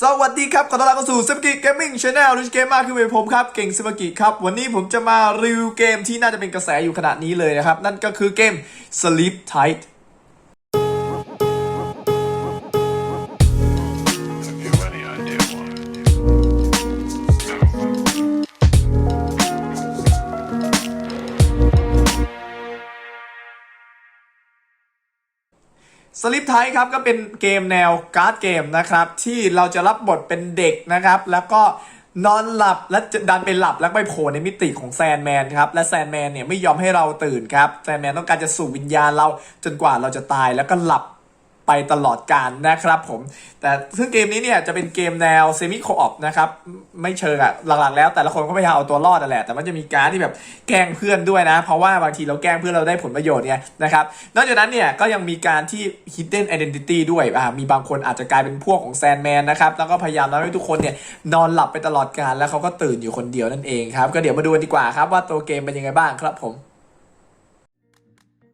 สวัสดีครับ ขอต้อนรับเข้าสู่ซิมกิเกมมิ่งชาแนลลิชเกมมากขึ้นเป็นผมครับ เก่งซิมกิครับ วันนี้ผมจะมารีวิวเกมที่น่าจะเป็นกระแสอยู่ขณะนี้เลยนะครับ นั่นก็คือเกม Sleep Tight สลิปไทยครับก็เป็นเกมแนวการ์ดเกมนะครับ ที่เราจะรับบทเป็นเด็กนะครับ แล้วก็นอนหลับและจะดันไปหลับแล้วไปโผล่ในมิติของแซนแมนครับ และแซนแมนเนี่ยไม่ยอมให้เราตื่นครับ แซนแมนต้องการจะสู่วิญญาณเราจนกว่าเราจะตายแล้วก็หลับ ไปตลอดการนะครับผม แต่ซึ่งเกมนี้เนี่ยจะเป็นเกมแนวเซมิโคออปนะครับ ไม่เชิงอะหลักๆแล้วแต่ละคนก็พยายามเอาตัวรอดนั่นแหละ แต่มันจะมีการที่แบบแกล้งเพื่อนด้วยนะ เพราะว่าบางทีเราแกล้งเพื่อนเราได้ผลประโยชน์ไงนะครับ นอกจากนั้นเนี่ยก็ยังมีการที่ hidden identity ด้วยอ่ามีบางคนอาจจะกลายเป็นพวกของแซนแมนนะครับ แล้วก็พยายามทำให้ทุกคนเนี่ยนอนหลับไปตลอดการแล้วเขาก็ตื่นอยู่คนเดียวนั่นเองครับ ก็เดี๋ยวมาดูกันดีกว่าครับว่าตัวเกมเป็นยังไงบ้างครับผม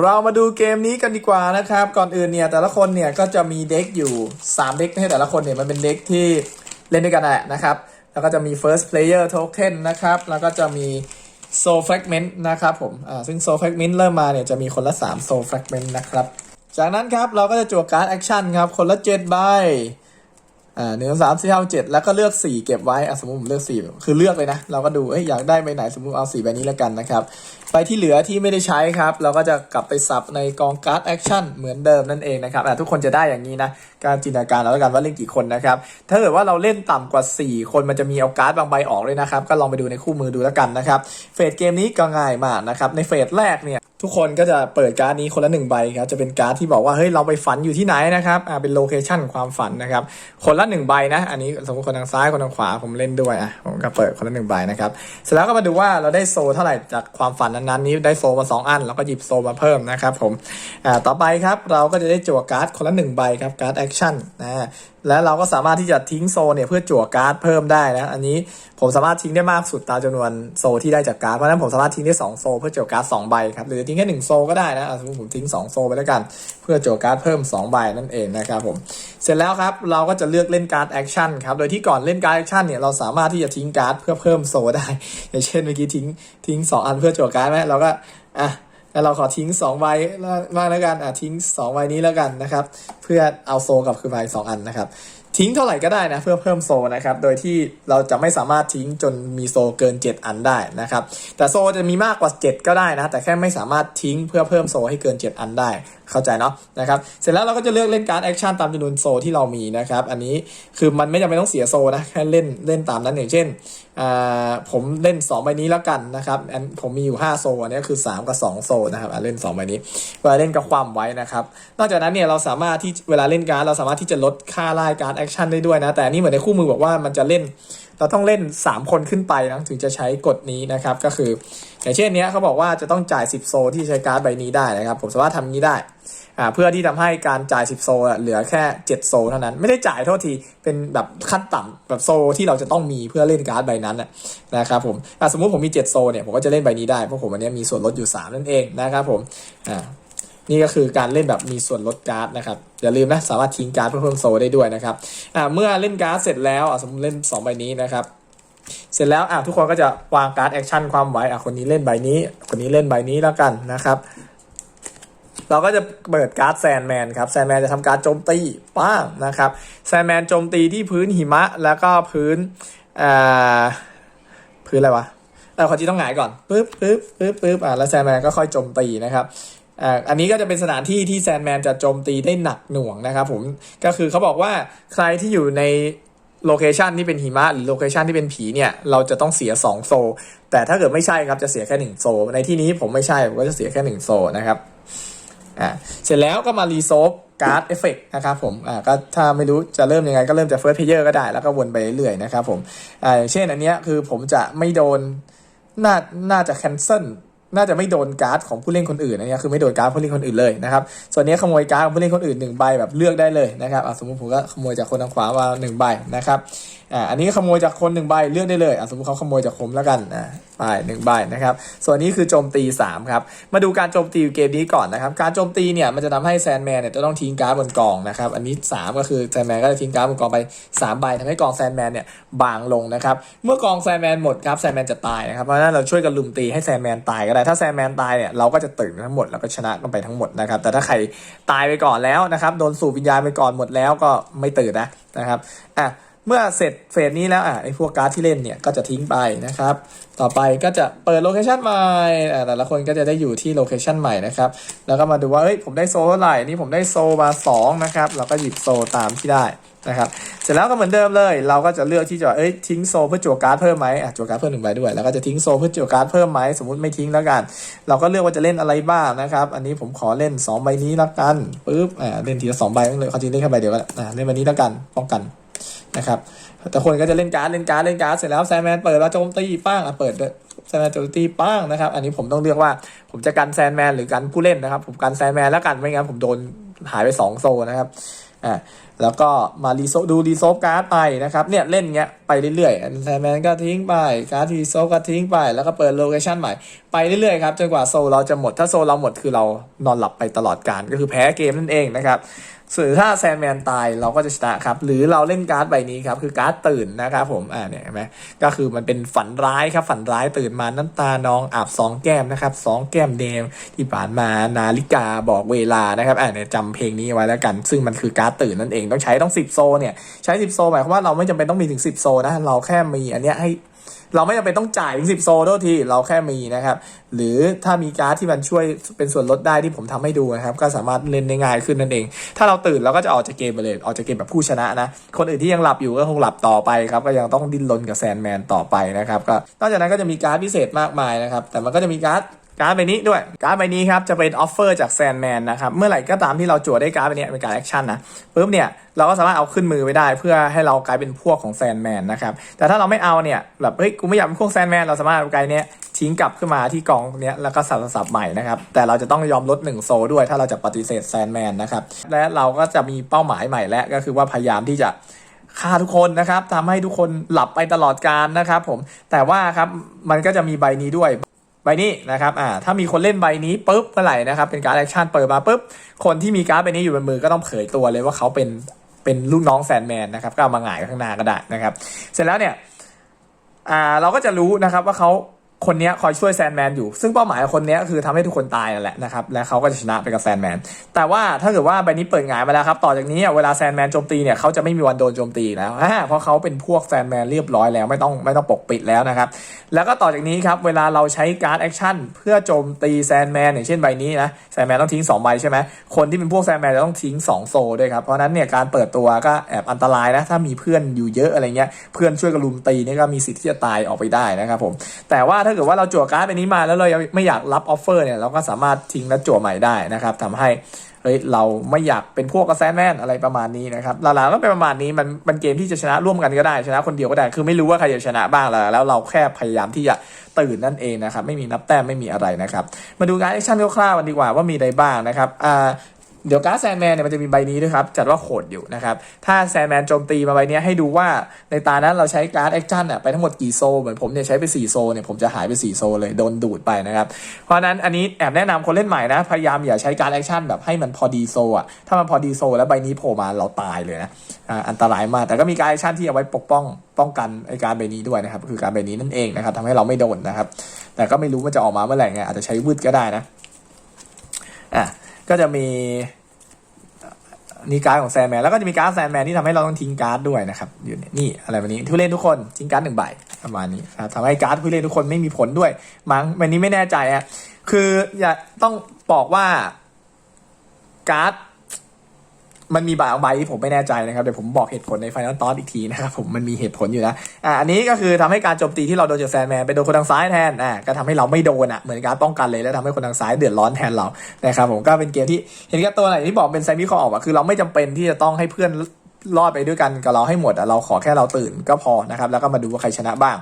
เรามาดูเกมนี้กันดีกว่านะครับ ก่อนอื่นเนี่ยแต่ละคนเนี่ยก็จะมีเด็กอยู่ 3 เด็กให้แต่ละคนเนี่ยมันเป็นเด็กที่เล่นด้วยกันแหละนะครับ แล้วก็จะมี first player token นะครับ แล้วก็จะมี soul fragment นะครับผมอ่าซึ่ง soul fragment เริ่มมาเนี่ยจะมีคนละ 3 soul fragment นะครับ จากนั้นครับเราก็จะจั่วการ์ดแอคชั่นครับ คนละ7ใบ อ่าหนึ่งสามสี่ห้าเจ็ดแล้วก็เลือกสี่เก็บไว้อะสมมติผมเลือกสี่คือเลือกเลยนะ เราก็ดูเอ้ยอยากได้ใบไหนสมมติเอาสี่ใบนี้แล้วกันนะครับใบที่เหลือที่ไม่ได้ใช้ครับ เราก็จะกลับไปสับในกองการ์ดแอคชั่นเหมือนเดิมนั่นเองนะครับอ่ทุกคนจะได้อย่างนี้นะการจินตนาการเราแล้วกันว่าเล่นกี่คนนะครับถ้าเกิดว่าเราเล่นต่ำกว่า 4 คนมันจะมีเอาการ์ดบางใบออกเลยนะครับ ก็ลองไปดูในคู่มือดูแล้วกันนะครับเฟสเกมนี้ก็ง่ายมากนะครับในเฟสแรกเนี่ยทุกคนก็จะเปิดการ์ดนี้คนละหนึ่งใบครับจะเป็นการ์ดที่บอกว่าเฮ้ยเราไปฝันอยู่ที่ไหนนะครับอ่าเป็นโลเคชันความฝันนะครับคนละหนึ่งใบนะ อันนี้สมมติคนทางซ้ายคนทางขวาผมเล่นด้วยอะผมก็เปิดคนละหนึ่งใบนะครับ เสร็จแล้วก็มาดูว่าเราได้โซเท่าไหร่จากความฝันนั้นๆนี้ได้โซมาสองอันเราก็หยิบโซมาเพิ่มนะครับผมอ่าต่อไปครับเราก็จะได้จั่วการ์ดคนละหนึ่งใบครับการ์ดแอคชั่นนะและเราก็สามารถที่จะทิ้งโซเนี่ยเพื่อจั่วการ์ดเพิ่มได้นะ อันนี้ผมสามารถทิ้งได้มากสุดตามจำนวนโซที่ได้จากการ์ด เพราะนั้นผมสามารถทิ้งได้2โซเพื่อจั่วการ์ด2ใบครับ หรือทิ้งแค่1โซก็ได้นะอะสมมติผมทิ้ง2โซไปแล้วกัน เพื่อจั่วการ์ดเพิ่ม2ใบนั่นเองนะครับผม เสร็จแล้วครับเราก็จะเลือกเล่นการ์ดแอคชั่นครับ โดยที่ก่อนเล่นการ์ดแอคชั่นเนี่ยเราสามารถที่จะทิ้งการ์ดเพื่อเพิ่มโซได้ อย่างเช่นเมื่อกี้ทิ้งทิ้งสองอันเพื่อจั่วการ์ดไหมเราก็อะแล้วเราขอทิ้ง2ใบมากแล้วกันอะทิ้ง2ใบนี้แล้วกันนะครับ เพื่อเอาโซกลับคืนมาอีกสองอันนะครับ ทิ้งเท่าไหร่ก็ได้นะเพื่อเพิ่มโซนะครับ โดยที่เราจะไม่สามารถทิ้งจนมีโซเกิน 7 อันได้นะครับ แต่โซจะมีมากกว่า 7 ก็ได้นะ แต่แค่ไม่สามารถทิ้งเพื่อเพิ่มโซให้เกิน 7 อันได้ เข้าใจเนาะนะครับ เสร็จแล้วเราก็จะเลือกเล่นการแอคชั่นตามจำนวนโซที่เรามีนะครับ อันนี้คือมันไม่จำเป็นต้องเสียโซนะ แค่เล่นเล่นตามนั้นอย่างเช่น ผมเล่น2ใบนี้แล้วกันนะครับผมมีอยู่ 5 โซอันนี้คือ 3 กับ 2 โซนะครับเล่น2ใบนี้เวลาเล่นก็ความไว้นะครับนอกจากนั้นเนี่ยเราสามารถที่เวลาเล่นการ์ดเราสามารถที่จะลดค่าไล่การ์ดแอคชั่นได้ด้วยนะแต่นนี่เหมือนในคู่มือบอกว่ามันจะเล่นเราต้องเล่น 3 คนขึ้นไปนะถึงจะใช้กฎนี้นะครับก็คือ อย่างเช่นเนี้ยเขาบอกว่าจะต้องจ่าย 10 โซที่ใช้การ์ดใบนี้ได้นะครับ ผมสามารถทำนี้ได้ อ่าเพื่อที่ทำให้การจ่าย 10 โซเหลือแค่ 7 โซเท่านั้น ไม่ได้จ่ายโทษที เป็นแบบขั้นต่ำแบบโซที่เราจะต้องมีเพื่อเล่นการ์ดใบนั้นนะครับผมอ่าสมมุติผมมี 7 โซเนี่ยผมก็จะเล่นใบนี้ได้ เพราะผมอันนี้มีส่วนลดอยู่ 3 นั่นเองนะครับผมอ่านี่ก็คือการเล่นแบบมีส่วนลดการ์ดนะครับอย่าลืมนะสามารถทิ้งการ์ดเพื่อเพิ่มโซได้ด้วยนะครับอ่าเมื่อเล่นการ์ดเสร็จแล้วสมมติเล่น 2 ใบนี้นะครับเสร็จแล้วอะทุกคนก็จะวางการ์ดแอคชั่นความไว้อะคนนี้เล่นใบนี้ คนนี้เล่นใบนี้แล้วกันนะครับ เราก็จะเปิดการ์ดแซนแมนครับแซนแมนจะทำการโจมตีป้างนะครับแซนแมนโจมตีที่พื้นหิมะแล้วก็พื้นพื้นอะไรวะเออขอจีต้องหงายก่อนปึ๊บปึ๊บปึ๊บปึ๊บอ่าแล้วแซนแมนก็ค่อยโจมตีนะครับอ่าอันนี้ก็จะเป็นสถานที่ที่แซนแมนจะโจมตีได้หนักหน่วงนะครับผมก็คือเขาบอกว่าใครที่อยู่ในโลเคชันที่เป็นหิมะหรือโลเคชันที่เป็นผีเนี่ยเราจะต้องเสีย 2 โซ แต่ถ้าเกิดไม่ใช่ครับจะเสียแค่ 1 โซ ในที่นี้ผมไม่ใช่ผมก็จะเสียแค่ 1 โซนะครับ อ่าเสร็จแล้วก็มารีโซฟการ์ดเอฟเฟกนะครับผมอ่าก็ถ้าไม่รู้จะเริ่มยังไงก็เริ่มจากเฟิร์สเพเยอร์ก็ได้ แล้วก็วนไปเรื่อยๆนะครับผมอ่าอย่างเช่นอันเนี้ยคือผมจะไม่โดนน่าน่าจะ cancel น่าจะไม่โดนการ์ดของผู้เล่นคนอื่นอันนี้คือไม่โดนการ์ดผู้เล่นคนอื่นเลยนะครับ ส่วนนี้ขโมยการ์ดของผู้เล่นคนอื่นหนึ่งใบแบบเลือกได้เลยนะครับสมมติผมก็ขโมยจากคนทางขวามาหนึ่งใบนะครับอ่าอันนี้ขโมยจากคนหนึ่งใบเลือกได้เลยอะสมมติเขาขโมยจากผมแล้วกันอ่าไปหนึ่งใบนะครับ ส่วนนี้คือโจมตีสามครับ มาดูการโจมตีเกมนี้ก่อนนะครับ การโจมตีเนี่ยมันจะทำให้แซนแมนเนี่ยจะต้องทิ้งการ์ดบนกองนะครับ อันนี้สามก็คือแซนแมนก็จะทิ้งการ์ดบนกองไปสามใบทำให้กองแซนแมนเนี่ยบางลงนะครับ เมื่อกองแซนแมนหมดครับแซนแมนจะตายนะครับ เพราะฉะนั้นเราช่วยกันลุมตีให้แซนแมนตายก็ได้ ถ้าแซนแมนตายเนี่ยเราก็จะตื่นทั้งหมดแล้วก็ชนะกันไปทั้งหมดนะครับ แต่ถ้าใครตายไปก่อนแล้วนะครับ โดนสูบวิญญาณไปก่อนหมดแล้วก็ไม่ตื่นนะนะครับ อะ เมื่อเสร็จเฟสนี้แล้วอะไอ้พวกการ์ดที่เล่นเนี่ยก็จะทิ้งไปนะครับ ต่อไปก็จะเปิดโลเคชันใหม่อะแต่ละคนก็จะได้อยู่ที่โลเคชันใหม่นะครับ แล้วก็มาดูว่าเอ้ยผมได้โซเท่าไหร่นี่ผมได้โซมา2นะครับเราก็หยิบโซตามที่ได้นะครับ เสร็จแล้วก็เหมือนเดิมเลย เราก็จะเลือกที่จะเอ้ยทิ้งโซเพื่อจั่วการ์ดเพิ่มไหมอะจั่วการ์ดเพิ่มหนึ่งใบด้วย แล้วก็จะทิ้งโซเพื่อจั่วการ์ดเพิ่มไหมสมมติไม่ทิ้งแล้วกัน เราก็เลือกว่าจะเล่นอะไรบ้างนะครับ อันนี้ผมขอเล่นสองใบนี้แล้วกันปึ๊บอ่าเล่นทีละสองใบเลยเขาจริงเล่นแค่ใบเดียวก็ได้อ่าเล่นใบนี้แล้วกันป้องกัน นะครับแต่คนก็จะเล่นการ์ดเล่นการ์ดเล่นการ์ดเสร็จแล้วแซมแมนเปิดแล้วโจมตีป้างอะเปิดแซมแมนโจมตีป้างนะครับ อันนี้ผมต้องเลือกว่าผมจะกันแซนแมนหรือกันผู้เล่นนะครับ ผมกันแซนแมนแล้วกันไม่งั้นผมโดนหายไป 2 โซนะครับอ่าแล้วก็มารีโซดูรีโซฟการ์ดไปนะครับเนี่ยเล่นเงี้ยไปเรื่อยๆแซนแมนก็ทิ้งไปการ์ดรีโซฟก็ทิ้งไป แล้วก็เปิดโลเคชันใหม่ไปเรื่อยๆครับจนกว่าโซเราจะหมดถ้าโซเราหมดคือเรานอนหลับไปตลอดการก็คือแพ้เกมนั่นเองนะครับ ส่วนถ้าแซนแมนตายเราก็จะชนะครับ หรือเราเล่นการ์ดใบนี้ครับ คือการ์ดตื่นนะครับผมอ่าเนี่ยเห็นไหมก็คือมันเป็นฝันร้ายครับฝันร้ายตื่นมาน้ำตานองอาบสองแก้มนะครับสองแก้มแดงที่ผ่านมานาฬิกาบอกเวลานะครับอ่าเนี่ยจำเพลงนี้ไว้แล้วกัน ซึ่งมันคือการ์ดตื่นนั่นเองต้องใช้ต้อง10โซเนี่ยใช้10โซหมายความว่าเราไม่จำเป็นต้องมีถึง10โซนะเราแค่มีอันเนี้ยให้ เราไม่จำเป็นต้องจ่ายถึงสิบโซโทษทีเราแค่มีนะครับ หรือถ้ามีการ์ดที่มันช่วยเป็นส่วนลดได้ที่ผมทำให้ดูนะครับ ก็สามารถเล่นได้ง่ายขึ้นนั่นเอง ถ้าเราตื่นเราก็จะออกจากเกมไปเลย ออกจากเกมแบบผู้ชนะนะ คนอื่นที่ยังหลับอยู่ก็คงหลับต่อไปครับ ก็ยังต้องดิ้นรนกับแซนแมนต่อไปนะครับ ก็นอกจากนั้นก็จะมีการ์ดพิเศษมากมายนะครับ แต่มันก็จะมีการ์ด การ์ดใบนี้ด้วย การ์ดใบนี้ครับจะเป็นออฟเฟอร์จากแซนแมนนะครับ เมื่อไหร่ก็ตามที่เราจั่วได้การ์ดใบนี้เป็นการแอคชั่นนะปุ๊บเนี่ยเราก็สามารถเอาขึ้นมือไว้ได้ เพื่อให้เรากลายเป็นพวกของแซนแมนนะครับ แต่ถ้าเราไม่เอาเนี่ยแบบเฮ้ยกูไม่อยากเป็นพวกแซนแมนเราสามารถเอาไกเนี้ยทิ้งกลับขึ้นมาที่กองเนี้ยแล้วก็สับสับใหม่นะครับ แต่เราจะต้องยอมลดหนึ่งโซด้วย ถ้าเราจะปฏิเสธแซนแมนนะครับ และเราก็จะมีเป้าหมายใหม่และก็คือว่าพยายามที่จะฆ่าทุกคนนะครับทำให้ทุกคนหลับไปตลอดการนะครับผมแต่ว่าครับมันก็จะมีใบนี้ด้วยใบ ใบนี้นะครับอ่าถ้ามีคนเล่นใบนี้ปุ๊บเมื่อไหร่นะครับเป็นการแอคชั่นเปิดมาปุ๊บคนที่มีการ์ดใบนี้อยู่บนมือก็ต้องเผยตัวเลยว่าเขาเป็นเป็นลูกน้องแซนแมนนะครับก็เอามาหงายข้างหน้าก็ได้นะครับ เสร็จแล้วเนี่ยอ่าเราก็จะรู้นะครับว่าเขา คนนี้คอยช่วยแซนแมนอยู่ ซึ่งเป้าหมายของคนนี้คือทำให้ทุกคนตายนั่นแหละนะครับ และเขาก็จะชนะไปกับแซนแมน แต่ว่าถ้าเกิดว่าใบนี้เปิดหงายมาแล้วครับ ต่อจากนี้เวลาแซนแมนโจมตีเนี่ยเขาจะไม่มีวันโดนโจมตีแล้ว เพราะเขาเป็นพวกแซนแมนเรียบร้อยแล้วไม่ต้องไม่ต้องปกปิดแล้วนะครับ แล้วก็ต่อจากนี้ครับ เวลาเราใช้การ์ดแอคชั่นเพื่อโจมตีแซนแมนอย่างเช่นใบนี้นะ แซนแมนต้องทิ้ง2ใบใช่ไหมคนที่เป็นพวกแซนแมนจะต้องทิ้ง 2 โซด้วยครับ เพราะนั้นเนี่ยการเปิดตัวก็แอบอันตรายนะ ถ้ามีเพื่อนอยู่เยอะอะไรเงี้ย เพื่อนช่วยกระลุมตีนี่ก็มีสิทธิ์ที่จะตายออกไปได้นะครับผม แต่ว่าถ้าเกิดว่าเราจั่วการ์ดใบนี้มาแล้วเรายังไม่อยากรับออฟเฟอร์เนี่ยเราก็สามารถทิ้งและจั่วใหม่ได้นะครับทำให้เฮ้ยเราไม่อยากเป็นพวกกระแซนแมนอะไรประมาณนี้นะครับหลังๆก็เป็นประมาณนี้มันมันเกมที่จะชนะร่วมกันก็ได้ชนะคนเดียวก็ได้ คือไม่รู้ว่าใครจะชนะบ้างแล้วแล้วเราแค่พยายามที่จะตื่นนั่นเองนะครับไม่มีนับแต้มไม่มีอะไรนะครับมาดูการแอคชั่นคร่าวๆกันดีกว่าว่ามีอะไรบ้างนะครับอ่า เดี๋ยวการ์ดแซนแมนเนี่ยมันจะมีใบนี้ด้วยครับ จัดว่าโขดอยู่นะครับ ถ้าแซนแมนโจมตีมาใบนี้ให้ดูว่าในตานั้นเราใช้การ์ดแอคชั่นอะไปทั้งหมดกี่โซ เหมือนผมเนี่ยใช้ไป 4 โซเนี่ยผมจะหายไป 4 โซเลยโดนดูดไปนะครับ เพราะนั้นอันนี้แอบแนะนำคนเล่นใหม่นะ พยายามอย่าใช้การ์ดแอคชั่นแบบให้มันพอดีโซอะถ้ามันพอดีโซ แล้วใบนี้โผล่มาเราตายเลยนะอันตรายมากแต่ก็มีการแอคชั่นที่เอาไว้ปกป้องป้องกันไอการใบนี้ด้วยนะครับคือการใบนี้นั่นเองนะครับทำให้เราไม่โดนนะครับแต่ก็ไม่รู้มันจะออกมาเมื่อไหร่ไงอาจจะใช้วืดก็ได้นะอะ ก็จะมีนี่การ์ดของแซนแมนแล้วก็จะมีการ์ดแซนแมนที่ทำให้เราต้องทิ้งการ์ดด้วยนะครับอยู่นี่นี่อะไรแบบนี้ผู้เล่นทุกคนทิ้งการ์ดหนึ่งใบประมาณนี้ครับทำให้การ์ดผู้เล่นทุกคนไม่มีผลด้วย มั้งวันนี้ไม่แน่ใจอะคืออย่าต้องบอกว่าการ์ด มันมีบางใบที่ผมไม่แน่ใจนะครับเดี๋ยวผมบอกเหตุผลในไฟนอลตอนอีกทีนะครับผมมันมีเหตุผลอยู่นะอ่าอันนี้ก็คือทำให้การโจมตีที่เราโดนจากแซนแมนไปโดนคนทางซ้ายแทนอ่าก็ทำให้เราไม่โดนอะเหมือนการป้องกันเลยแล้วทำให้คนทางซ้ายเดือดร้อนแทนเรานะครับผมก็เป็นเกมที่เห็นแก่ตัวไหนที่บอกเป็นไซมิคอออกอะคือเราไม่จำเป็นที่จะต้องให้เพื่อนรอดไปด้วยกันกับเราให้หมดอะเราขอแค่เราตื่นก็พอนะครับ แล้วก็มาดูว่าใครชนะบ้าง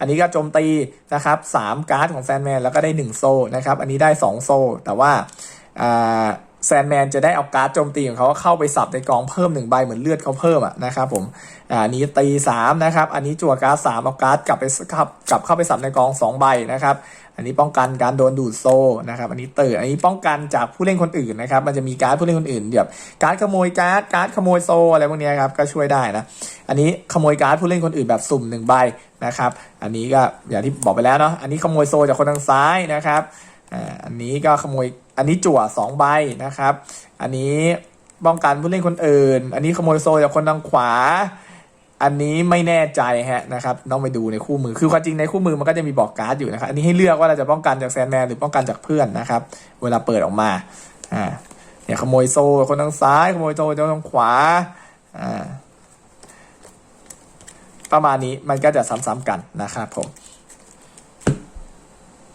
อันนี้ก็โจมตีนะครับสามการ์ดของแซนแมนแล้วก็ได้หนึ่งโซ่นะครับ อันนี้ได้สองโซแต่ว่าอ่า แซนแมนจะได้เอาการ์ดโจมตีของเขาเข้าไปสับในกองเพิ่มหนึ่งใบเหมือนเลือดเขาเพิ่มอะนะครับผมอันนี้ตีสามนะครับ อันนี้จั่วการ์ดสามเอาการ์ดกลับไปขับกลับเข้าไปสับในกองสองใบนะครับ อันนี้ป้องกันการโดนดูดโซ่นะครับ อันนี้เตื่นอันนี้ป้องกันจากผู้เล่นคนอื่นนะครับ มันจะมีการ์ดผู้เล่นคนอื่นแบบการ์ดขโมยการ์ดการ์ดขโมยโซ่อะไรพวกเนี้ยครับก็ช่วยได้นะ อันนี้ขโมยการ์ดผู้เล่นคนอื่นแบบสุ่มหนึ่งใบนะครับ อันนี้ก็อย่างที่บอกไปแล้วเนาะ อันนี้ขโมยโซ่จากคนทางซ้ายนะครับ อ่าอันนี้ก็ขโมยอันนี้จั่วสองใบนะครับ อันนี้ป้องกันผู้เล่นคนอื่น อันนี้ขโมยโซจากคนทางขวา อันนี้ไม่แน่ใจฮะนะครับต้องไปดูในคู่มือคือความจริงในคู่มือมันก็จะมีบอกการ์ดอยู่นะครับอันนี้ให้เลือกว่าเราจะป้องกันจากแซนแมนหรือป้องกันจากเพื่อนนะครับ เวลาเปิดออกมาอ่าเนี่ยขโมยโซคนทางซ้าย ขโมยโซจากทางขวาอ่าประมาณนี้มันก็จะซ้ำๆกันนะครับผม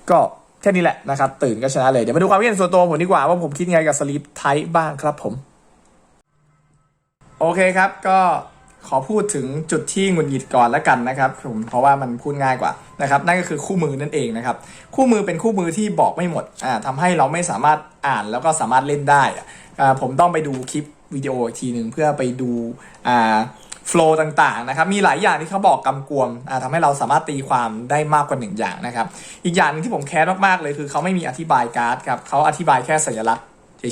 ก็ แค่นี้แหละนะครับ ตื่นก็ชนะเลย เดี๋ยวมาดูความคิดเห็นส่วนตัวผมดีกว่าว่าผมคิดไงกับสลีปไทป์บ้างครับผม โอเคครับก็ขอพูดถึงจุดที่หงุดหงิดก่อนแล้วกันนะครับผมเพราะว่ามันพูดง่ายกว่านะครับนั่นก็คือคู่มือนั่นเองนะครับคู่มือเป็นคู่มือที่บอกไม่หมดอ่าทำให้เราไม่สามารถอ่านแล้วก็สามารถเล่นได้อะอ่าผมต้องไปดูคลิปวิดีโออีกทีหนึ่งเพื่อไปดูอ่า โฟล์ต่างๆนะครับมีหลายอย่างที่เขาบอกกำกวมทำทำให้เราสามารถตีความได้มากกว่าหนึ่งอย่างนะครับอีกอย่างหนึงที่ผมแคร์มากๆเลยคือเขาไม่มีอธิบายการ์ดครับเขาอธิบายแค่สัญลักษณ์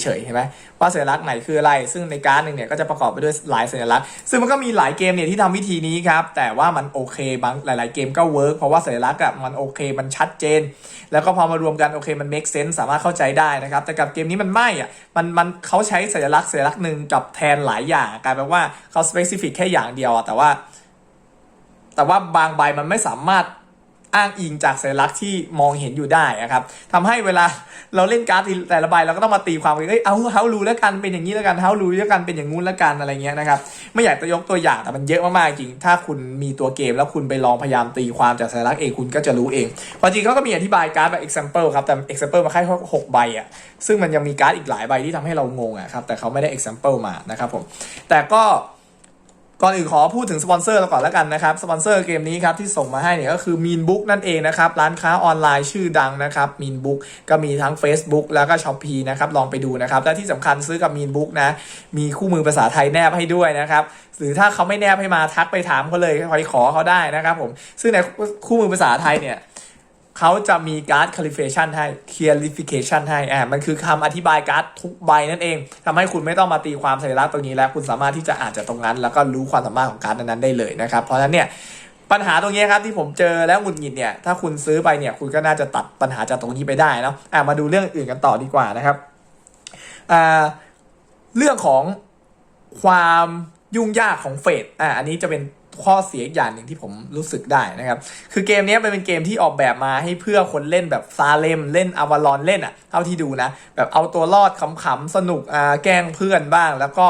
เฉยๆเห็นไหมว่าสัญลักษณ์ไหนคืออะไร ซึ่งในการ์ดหนึ่งเนี่ยก็จะประกอบไปด้วยหลายสัญลักษณ์ ซึ่งมันก็มีหลายเกมเนี่ยที่ทำวิธีนี้ครับแต่ว่ามันโอเคบางหลาย ๆ เกมก็เวิร์กเพราะว่าสัญลักษณ์อะมันโอเคมันชัดเจน แล้วก็พอมารวมกันโอเคมัน make sense สามารถเข้าใจได้นะครับแต่กับเกมนี้มันไม่อะมันมันเขาใช้สัญลักษณ์สัญลักษณ์หนึ่งกับแทนหลายอย่างกลายเป็นว่าเขา specific แค่อย่างเดียวอะแต่ว่า แต่ว่าบางใบมันไม่สามารถ อ้างอิงจากสัญลักษณ์ที่มองเห็นอยู่ได้อะครับทำให้เวลาเราเล่นการ์ดแต่ละใบเราก็ต้องมาตีความกันเอ้ยเอาเฮารู้แล้วกันเป็นอย่างนี้แล้วกันเฮารู้แล้วกันเป็นอย่างงู้นแล้วกันอะไรเงี้ยนะครับไม่อยากจะยกตัวอย่างแต่มันเยอะมากๆจริง ถ้าคุณมีตัวเกมแล้วคุณไปลองพยายามตีความจากสัญลักษณ์เองคุณก็จะรู้เองความจริงเขาก็มีอธิบายการ์ดแบบ example ครับแต่ example มาแค่หกใบอะซึ่งมันยังมีการ์ดอีกหลายใบที่ทำให้เรางงอะครับแต่เขาไม่ได้ example มานะครับผมแต่ก็ ก่อนอื่นขอพูดถึงสปอนเซอร์เราก่อนแล้วกันนะครับสปอนเซอร์เกมนี้ครับที่ส่งมาให้เนี่ยก็คือ Mean Book นั่นเองนะครับร้านค้าออนไลน์ชื่อดังนะครับ Mean Book ก็มีทั้ง Facebook แล้วก็ s h อ p e e นะครับลองไปดูนะครับและที่สำคัญซื้อกับ Mean Book นะมีคู่มือภาษาไทยแนบให้ด้วยนะครับหรือถ้าเขาไม่แนบให้มาทักไปถามเขาเลยคอยขอเขาได้นะครับผมซึ่งในคู่มือภาษาไทยเนี่ย เขาจะมีการ์ด clarification ให้ clarification ให้อ่ามันคือคำอธิบายการ์ดทุกใบนั่นเองทำให้คุณไม่ต้องมาตีความสัญลักษณ์ตรงนี้แล้ว คุณสามารถที่จะอ่านจากตรงนั้น แล้วก็รู้ความสามารถของการ์ดนั้นๆได้เลยนะครับ เพราะฉะนั้นเนี่ยปัญหาตรงนี้ครับที่ผมเจอแล้วหงุดหงิดเนี่ยถ้าคุณซื้อไปเนี่ยคุณก็น่าจะตัดปัญหาจากตรงนี้ไปได้เนอะอ่ามาดูเรื่องอื่นกันต่อดีกว่านะครับอ่าเรื่องของความยุ่งยากของเฟดอ่าอันนี้จะเป็น ข้อเสียอีกอย่างหนึ่งที่ผมรู้สึกได้นะครับ คือเกมนี้เป็นเกมที่ออกแบบมาให้เพื่อคนเล่นแบบซาเลมเล่นอวารอนเล่นอะเท่าที่ดูนะ แบบเอาตัวรอดขำๆสนุกอ่าแกล้งเพื่อนบ้าง แล้วก็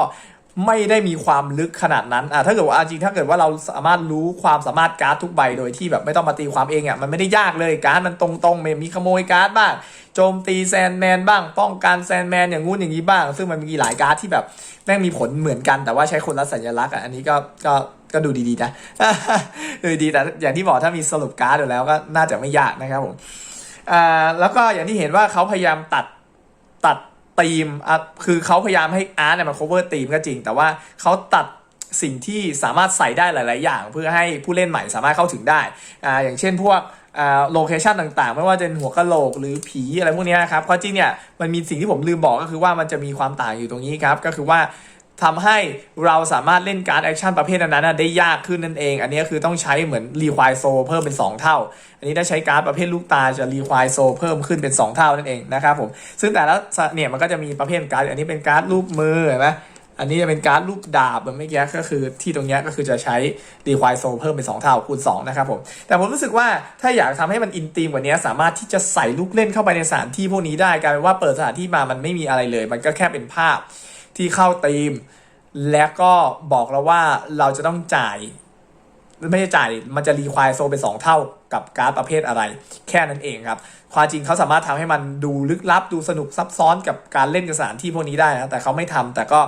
ไม่ได้มีความลึกขนาดนั้นอ่าถ้าเกิดว่าจริงถ้าเกิดว่าเราสามารถรู้ความสามารถการ์ดทุกใบโดยที่แบบไม่ต้องมาตีความเองอะมันไม่ได้ยากเลยการ์ดมันตรงๆไม่มีขโมยการ์ดบ้างโจมตีแซนแมนบ้าง ป้องกันแซนแมนอย่างงู้นอย่างนี้บ้าง ซึ่งมันมีหลายการ์ดที่แบบแม่งมีผลเหมือนกันแต่ว่าใช้คนละสัญลักษณ์อะอันนี้ก็ก็ ก็ดูดีๆนะดูดีแต่อย่างที่บอกถ้ามีสรุปการ์ดอยู่แล้วก็น่าจะไม่ยากนะครับผมอ่าแล้วก็อย่างที่เห็นว่าเขาพยายามตัดตัดธีมอะคือเขาพยายามให้อาร์ตเนี่ยมัน cover ธีมก็จริง แต่ว่าเขาตัดสิ่งที่สามารถใส่ได้หลาย ๆ อย่าง เพื่อให้ผู้เล่นใหม่สามารถเข้าถึงได้อ่าอย่างเช่นพวกโลเคชันต่างๆ ไม่ว่าจะเป็นหัวกะโหลกหรือผีอะไรพวกนี้ยครับความจริงเนี่ยมันมีสิ่งที่ผมลืมบอกก็คือว่ามันจะมีความต่างอยู่ตรงนี้ครับ ก็คือว่า ทำให้เราสามารถเล่นการ์ดแอคชั่นประเภทนั้นๆนะได้ยากขึ้นนั่นเอง อันนี้คือต้องใช้เหมือนรีควายโซเพิ่มเป็น 2 เท่า อันนี้ถ้าใช้การ์ดประเภทลูกตาจะรีควายโซเพิ่มขึ้นเป็น 2 เท่านั่นเองนะครับผม ซึ่งแต่ละเนี่ยมันก็จะมีประเภทการ์ด อันนี้เป็นการ์ดรูปมือเห็นไหมอันนี้จะเป็นการ์ดลูกดาบแบบเมื่อกี้ก็คือที่ตรงนี้ก็คือจะใช้รีควายโซเพิ่มเป็น 2 เท่าคูณ2นะครับผม แต่ผมรู้สึกว่าถ้าอยากทำให้มันอินตีมกว่านี้สามารถที่จะใส่ลูกเล่นเข้าไปในสถานที่พวกนี้ได้กลายเป็นว่าเปิดสถานที่มามันไม่มีอะไรเลย มันก็แค่เป็นภาพ ที่เข้าตีม แล้วก็บอกเราว่าเราจะต้องจ่าย ไม่ใช่จ่ายมันจะรีควายโซเป็น 2 เท่ากับการ์ดประเภทอะไร แค่นั้นเองครับ ความจริงเขาสามารถทำให้มันดูลึกลับดูสนุกซับซ้อนกับการเล่นกับสถานที่พวกนี้ได้นะแต่เขาไม่ทำแต่ก็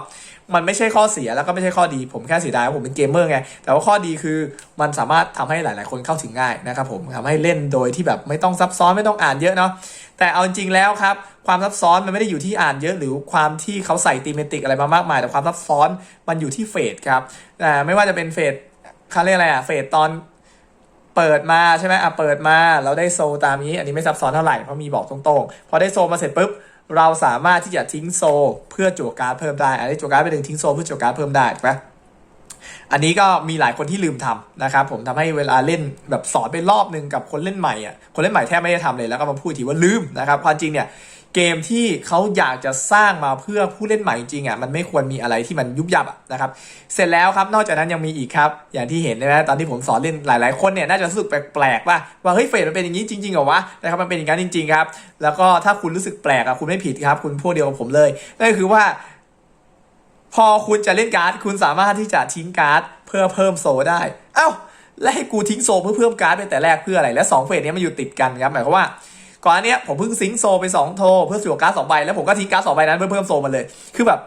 มันไม่ใช่ข้อเสียแล้วก็ไม่ใช่ข้อดี ผมแค่เสียดายว่าผมเป็นเกมเมอร์ไง แต่ว่าข้อดีคือมันสามารถทำให้หลาย ๆ คนเข้าถึงง่ายนะครับผมทำให้เล่นโดยที่แบบไม่ต้องซับซ้อนไม่ต้องอ่านเยอะเนาะแต่เอาจริงๆแล้วครับความซับซ้อนมันไม่ได้อยู่ที่อ่านเยอะ หรือความที่เขาใส่ตีเมติกอะไรมามากมาย แต่ความซับซ้อนมันอยู่ที่เฟสครับอ่ไม่ว่าจะเป็นเฟสเขาเรียกอะไรอะเฟสตอนเปิดมาใช่ไหมอะเปิดมาเราได้โซลตามนี้ อันนี้ไม่ซับซ้อนเท่าไหร่เพราะมีบอกตรงๆ พอได้โซลมาเสร็จปุ๊บ เราสามารถที่จะทิ้งโซ เพื่อจั่วการ์ดเพิ่มได้ อันนี้จั่วการ์ดไปหนึ่งทิ้งโซ เพื่อจั่วการ์ดเพิ่มได้ถูกปะอันนี้ก็มีหลายคนที่ลืมทำนะครับผมทำให้เวลาเล่นแบบสอนไปรอบหนึ่งกับคนเล่นใหม่อะคนเล่นใหม่แทบไม่ได้ทำเลยแล้วก็มาพูดทีว่าลืมนะครับความจริงเนี่ย เกมที่เขาอยากจะสร้างมาเพื่อผู้เล่นใหม่จริงๆอะมันไม่ควรมีอะไรที่มันยุบยับนะครับเสร็จแล้วครับนอกจากนั้นยังมีอีกครับ อย่างที่เห็นนะตอนที่ผมสอนเล่นหลาย ๆ คนเนี่ยน่าจะรู้สึกแปลกๆว่าว่าเฮ้ยเฟสมันเป็นอย่างนี้จริงๆเหรอวะนะครับมันเป็นอย่างนั้นจริง ๆ ครับ แล้วก็ถ้าคุณรู้สึกแปลกอะคุณไม่ผิดครับ คุณพวกเดียวกับผมเลยนั่นคือว่า พอคุณจะเล่นการ์ด คุณสามารถที่จะทิ้งการ์ดเพื่อเพิ่มโซได้ เอ้าแล้วให้กูทิ้งโซเพื่อเพิ่มการ์ดไปแต่แรกเพื่ออะไรและ2เฟสเนี้ยมันอยู่ติดกันครับหมายความว่า ก่อนอันเนี้ยผมเพิ่งซิงโซไป2โทเพื่อสวมการ์ดสองใบแล้วผมก็ทิ้งการ์ดสองใบนั้นเพื่อเพิ่มโซลมาเลย คือแบบ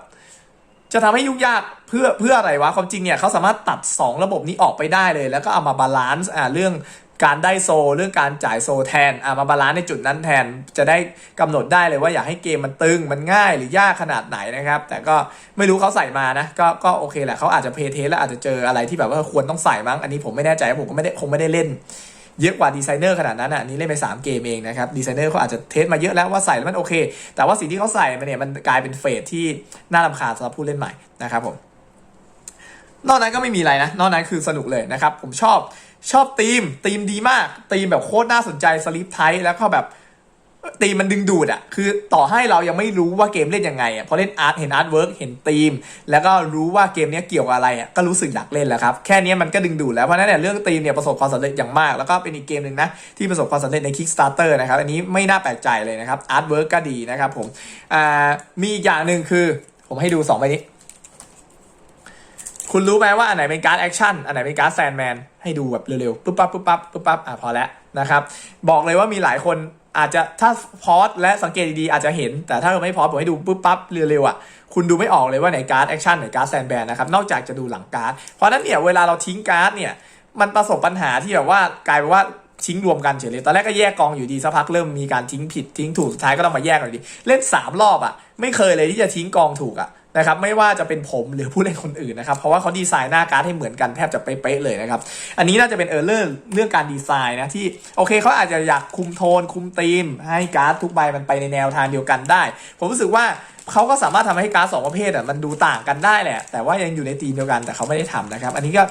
จะทำให้ยุ่งยากเพื่อเพื่ออะไรวะความจริงเนี่ยเขาสามารถตัด 2 ระบบนี้ออกไปได้เลย แล้วก็เอามาบาลานซ์อ่าเรื่องการได้โซ เรื่องการจ่ายโซแทนอ่ามาบาลานซ์ในจุดนั้นแทนจะได้กำหนดได้เลยว่าอยากให้เกมมันตึงมันง่ายหรือยากขนาดไหนนะครับ แต่ก็ไม่รู้เขาใส่มานะก็ก็โอเคแหละเขาอาจจะเพย์เทสแล้วอาจจะเจออะไรที่แบบว่าควรต้องใส่มั้งอันนี้ผมไม่แน่ใจผมก็ไม่ได้คงไม่ได้เล่น เยอะกว่าดีไซเนอร์ขนาดนั้นอะนี่เล่นไป 3 เกมเองนะครับดีไซเนอร์เขาอาจจะเทสมาเยอะแล้วว่าใส่แล้วมันโอเค แต่ว่าสิ่งที่เขาใส่มาเนี่ยมันกลายเป็นเฟสที่น่ารำคาญสำหรับผู้เล่นใหม่นะครับผมนอกนั้นก็ไม่มีอะไรนะ นอกนั้นคือสนุกเลยนะครับ ผมชอบชอบทีมทีมดีมากทีมแบบโคตรน่าสนใจสลิปไทแล้วก็แบบ ธีมมันดึงดูดอะคือต่อให้เรายังไม่รู้ว่าเกมเล่นยังไงอะพอเล่นอาร์ตเห็นอาร์ตเวิร์กเห็นธีม แล้วก็รู้ว่าเกมนี้เกี่ยวกับอะไรอะก็รู้สึกอยากเล่นแล้วครับ แค่นี้มันก็ดึงดูดแล้ว เพราะนั้นเนี่ยเรื่องธีมเนี่ยประสบความสำเร็จอย่างมาก แล้วก็เป็นอีกเกมหนึ่งนะ ที่ประสบความสำเร็จใน Kickstarter นะครับ อันนี้ไม่น่าแปลกใจเลยนะครับอาร์ตเวิร์กก็ดีนะครับผมอ่ามีอีกอย่างหนึ่งคือผมให้ดูสองใบนี้ คุณรู้ไหมว่าอันไหนเป็นการ์ดแอคชั่นอันไหนเป็นการ์ดแซนแมนให้ดูแบบเร็วๆปุ๊บปั๊บปุ๊บปั๊บปุ๊บปั๊บอะพอแล้วนะครับบอกเลยว่ามีหลายคน อาจจะถ้าพอสและสังเกตดีๆอาจจะเห็น แต่ถ้าเราไม่พอสผมให้ดูปุ๊บปั๊บเร็วๆอะคุณดูไม่ออกเลยว่าไหนการ์ดแอคชั่นไหนการ์ดแซนแมนนะครับนอกจากจะดูหลังการ์ดเพราะนั้นเนี่ยเวลาเราทิ้งการ์ดเนี่ยมันประสบปัญหาที่แบบว่ากลายเป็นว่าทิ้งรวมกันเฉยเลย ตอนแรกก็แยกกองอยู่ดีสักพักเริ่มมีการทิ้งผิดทิ้งถูก สุดท้ายก็ต้องมาแยกกันอยดี เล่น 3 รอบอะ ไม่เคยเลยที่จะทิ้งกองถูกอะ นะครับไม่ว่าจะเป็นผมหรือผู้เล่นคนอื่นนะครับเพราะว่าเขาดีไซน์หน้าการ์ดให้เหมือนกันแทบจะเป๊ะๆเลยนะครับอันนี้น่าจะเป็นเออร์เลอร์เรื่องการดีไซน์นะที่โอเคเขาอาจจะอยากคุมโทนคุมธีม ให้การ์ดทุกใบมันไปในแนวทางเดียวกันได้ ผมรู้สึกว่าเขาก็สามารถทำให้การ์ดสองประเภทอะมันดูต่างกันได้แหละ แต่ว่ายังอยู่ในธีมเดียวกันแต่เขาไม่ได้ทำนะครับ อันนี้ก็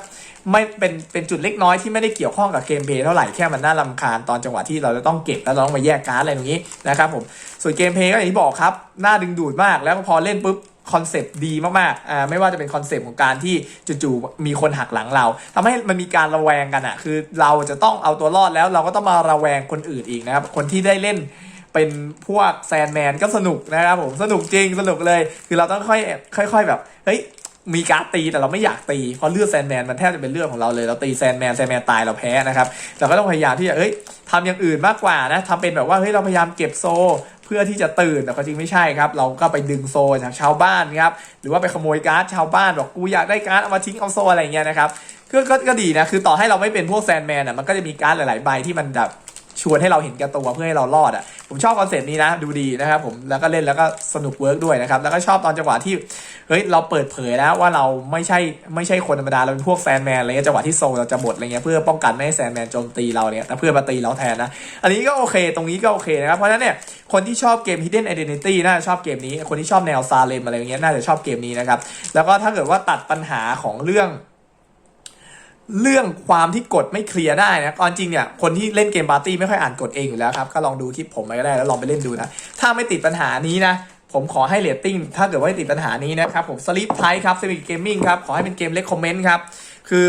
ไม่เป็นเป็นจุดเล็กน้อยที่ไม่ได้เกี่ยวข้องกับเกมเพย์เท่าไหร่แค่มันน่ารำคาญตอนจังหวะที่เราจะต้องเก็บแล้วเราต้องมาแยกการ์ดอะไรตรงนี้นะครับผมส่วนเกมเพย์ก็อย่างที่บอกครับน่าดึงดูดมากแล้วพอเล่นปุ๊บ คอนเซปต์ดีมากๆอ่าไม่ว่าจะเป็นคอนเซปต์ของการที่จู่ๆมีคนหักหลังเราทำให้มันมีการระแวงกันอะคือเราจะต้องเอาตัวรอดแล้วเราก็ต้องมาระแวงคนอื่นอีกนะครับ คนที่ได้เล่นเป็นพวกแซนแมนก็สนุกนะครับผมสนุกจริงสนุกเลย คือเราต้องค่อยค่อย ๆ แบบเฮ้ยมีการตีแต่เราไม่อยากตีเพราะเลือดแซนแมนมันแทบจะเป็นเรื่องของเราเลยเราตีแซนแมนแซนแมนตายเราแพ้นะครับเราก็ต้องพยายามที่จะเอ้ยทำอย่างอื่นมากกว่านะทำเป็นแบบว่าเฮ้ยเราพยายามเก็บโซ เพื่อที่จะตื่นแต่ความจริงไม่ใช่ครับ เราก็ไปดึงโซจากชาวบ้านครับหรือว่าไปขโมยการ์ดชาวบ้านบอกกูอยากได้การ์ดเอามาทิ้งเอาโซอะไรเงี้ยนะครับก็ก็ดีนะคือต่อให้เราไม่เป็นพวกแซนแมนอะมันก็จะมีการ์ดหลายๆใบที่มันแบบ ชวนให้เราเห็นแก่ตัวเพื่อให้เรารอดอะผมชอบคอนเซ็ปต์นี้นะดูดีนะครับผมแล้วก็เล่นแล้วก็สนุกเวิร์กด้วยนะครับแล้วก็ชอบตอนจังหวะที่เฮ้ยเราเปิดเผยแล้วว่าเราไม่ใช่ไม่ใช่คนธรรมดาเราเป็นพวกแซนแมนอะไรเงี้ยจังหวะที่โซเราจะหมดอะไรเงี้ยเพื่อป้องกันไม่ให้แซนแมนโจมตีเราเนี่ยแต่เพื่อนมาตีเราแทนนะอันนี้ก็โอเคตรงนี้ก็โอเคนะครับเพราะฉะนั้นเนี่ยคนที่ชอบเกม Hidden Identity น่าจะชอบเกมนี้ คนที่ชอบแนวซาเลมอะไรเงี้ยน่าจะชอบเกมนี้นะครับแล้วก็ถ้าเกิดว่าตัดปัญหาของเรื่อง เรื่องความที่กฎไม่เคลียร์ได้นะก่อนจริงเนี่ยคนที่เล่นเกมปาร์ตี้ไม่ค่อยอ่านกฎเองอยู่แล้วครับ ก็ลองดูคลิปผมไปก็ได้แล้วลองไปเล่นดูนะ ถ้าไม่ติดปัญหานี้นะ ผมขอให้เรตติ้ง ถ้าเกิดว่าติดปัญหานี้นะครับ ผมสลิปไทครับสลิปเกมมิ่งครับ ขอให้เป็นเกมเล็กคอมเมนต์ครับ คือ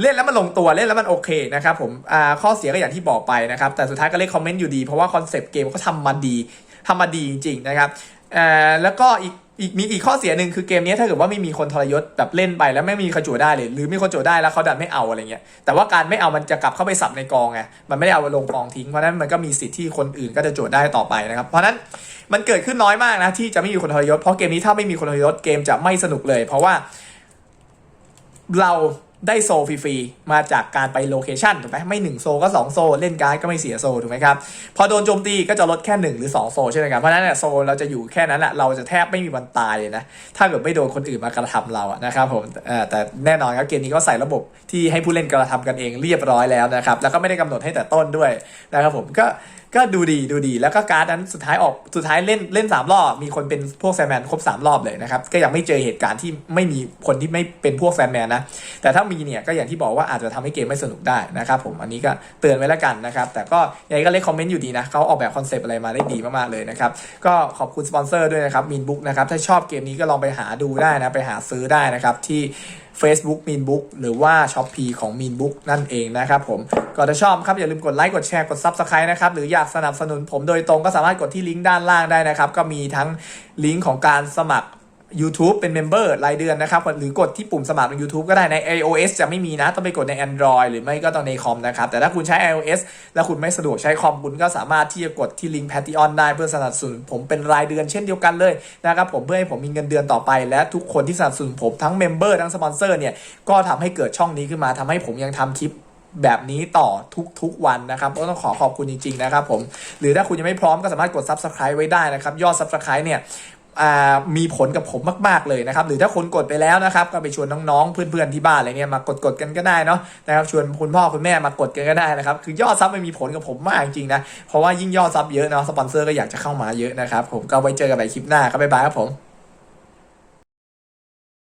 เล่นแล้วมันลงตัวเล่นแล้วมันโอเคนะครับผมอ่าข้อเสียก็อย่างที่บอกไปนะครับ แต่สุดท้ายก็เล่นคอมเมนต์อยู่ดี เพราะว่าคอนเซปต์เกมเขาทำมาดีทำมาดีจริงๆนะครับอ่าแล้วก็อีก อีกมีอีกข้อเสียหนึ่งคือเกมนี้ถ้าเกิดว่าไม่มีคนทรยศแบบเล่นไปแล้วไม่มีใครจั่วได้เลย หรือมีคนจั่ได้แล้วเขาดันไม่เอาอะไรเงี้ยแต่ว่าการไม่เอามันจะกลับเข้าไปสับในกองไงมันไม่ได้เอาลงกองทิ้งเพราะนั้นมันก็มีสิทธิ์ที่คนอื่นก็จะจั่ได้ต่อไปนะครับเพราะนั้นมันเกิดขึ้นน้อยมากนะที่จะไม่มีคนทรยศเพราะเกมนี้ถ้าไม่มีคนทรยศเกมจะไม่สนุกเลย เพราะว่าเรา ได้โซฟรีๆมาจากการไปโลเคชันถูกไหมไม่ 1 โซก็ 2 โซ เล่นการ์ดก็ไม่เสียโซถูกไหมครับ พอโดนโจมตีก็จะลดแค่ 1 หรือ 2 โซใช่ไหมครับ เพราะฉะนั้นเนี่ยโซเราจะอยู่แค่นั้นแหละเราจะแทบไม่มีวันตายเลยนะ ถ้าเกิดไม่โดนคนอื่นมากระทำเราอะนะครับผมแต่แน่นอนครับเกมนี้ก็ใส่ระบบที่ให้ผู้เล่นกระทำกันเองเรียบร้อยแล้วนะครับแล้วก็ไม่ได้กำหนดให้แต่ต้นด้วยนะครับผมก็ ก็ดูดีดูดีแล้วก็การ์ดนั้นสุดท้ายออกสุดท้ายเล่นเล่นสามรอบ มีคนเป็นพวกแซมแมนครบสามรอบเลยนะครับ ก็ยังไม่เจอเหตุการณ์ที่ไม่มีคนที่ไม่เป็นพวกแซมแมนนะ แต่ถ้ามีเนี่ยก็อย่างที่บอกว่าอาจจะทำให้เกมไม่สนุกได้นะครับผมอันนี้ก็เตือนไว้แล้วกันนะครับ แต่ก็ยังไงก็เล็กคอมเมนต์อยู่ดีนะเขาออกแบบคอนเซปต์อะไรมาได้ดีมากๆเลยนะครับ ก็ขอบคุณสปอนเซอร์ด้วยนะครับมีนบุ๊กนะครับถ้าชอบเกมนี้ก็ลองไปหาดูได้นะไปหาซื้อได้นะครับที่ Facebook m e a n Book หรือว่า s h อ p e e ของ m e a n Book นั่นเองนะครับผมก็ถ้าชอบครับอย่าลืมกดไลค์กดแชร์กด Subscribe นะครับหรืออยากสนับสนุนผมโดยตรงก็สามารถกดที่ลิงก์ด้านล่างได้นะครับก็มีทั้งลิงก์ของการสมัคร YouTube เป็นเมมเบอร์รายเดือนนะครับหรือกดที่ปุ่มสมัครใน YouTube ก็ได้ใน iOS จะไม่มีนะ ต้องไปกดใน Android หรือไม่ก็ต้องในคอมนะครับ แต่ถ้าคุณใช้ iOS แล้วคุณไม่สะดวกใช้คอมคุณก็สามารถที่จะกดที่ลิงก์ Patreon ได้เพื่อสนับสนุนผมเป็นรายเดือนเช่นเดียวกันเลยนะครับผมเพื่อให้ผมมีเงินเดือนต่อไป และทุกคนที่สนับสนุนผมทั้งเมมเบอร์ทั้งสปอนเซอร์เนี่ยก็ทำให้เกิดช่องนี้ขึ้นมาทำให้ผมยังทำคลิปแบบนี้ต่อทุกๆวันนะครับก็ต้องขอขอบคุณจริง ๆ นะครับผม หรือถ้าคุณยังไม่พร้อมก็สามารถกด Subscribe ไว้ได้นะครับ ยอด Subscribe เนี่ย มีผลกับผมมาก ๆ เลยนะครับ หรือถ้าคนกดไปแล้วนะครับ ก็ไปชวนน้องๆ เพื่อนๆที่บ้านอะไรเนี่ยมากดกดๆกันก็ได้เนาะนะครับชวนคุณพ่อคุณแม่มากดกันก็ได้นะครับ คือยอดซับมันมีผลกับผมมากจริงๆนะเพราะว่ายิ่งยอดซับเยอะเนาะสปอนเซอร์ก็อยากจะเข้ามาเยอะนะครับผมก็ไว้เจอกันใหม่คลิปหน้าครับบ๊ายบายครับผม